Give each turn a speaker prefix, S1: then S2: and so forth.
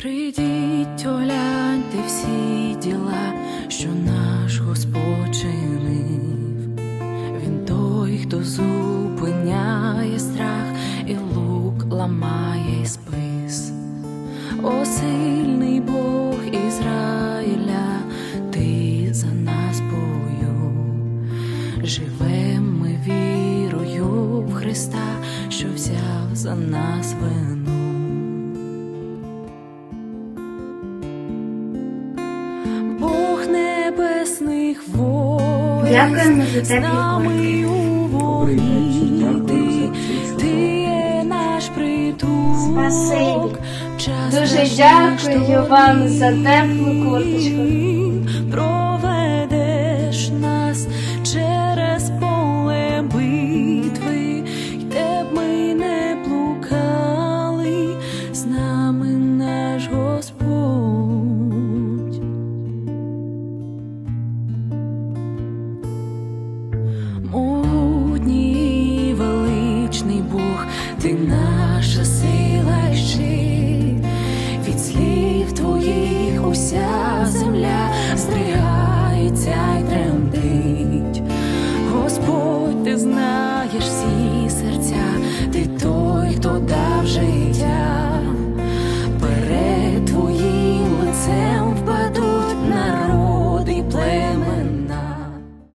S1: Прийдіть, огляньте всі діла, що наш Господь чинив. Він той, хто зупиняє страх і лук ламає спис. О, сильний Бог Ізраїля, ти за нас бою. Живем ми вірою в Христа, що взяв за нас вину. Бог небесних воїн, Дякуємо за з теплі нами у вогні. Ти,
S2: ти є
S1: наш притулок. Спасибі. час Дуже дякую вам за теплу курточку. пальців твоїх уся земля здригається й тремтить, Господь, ти знаєш всі серця.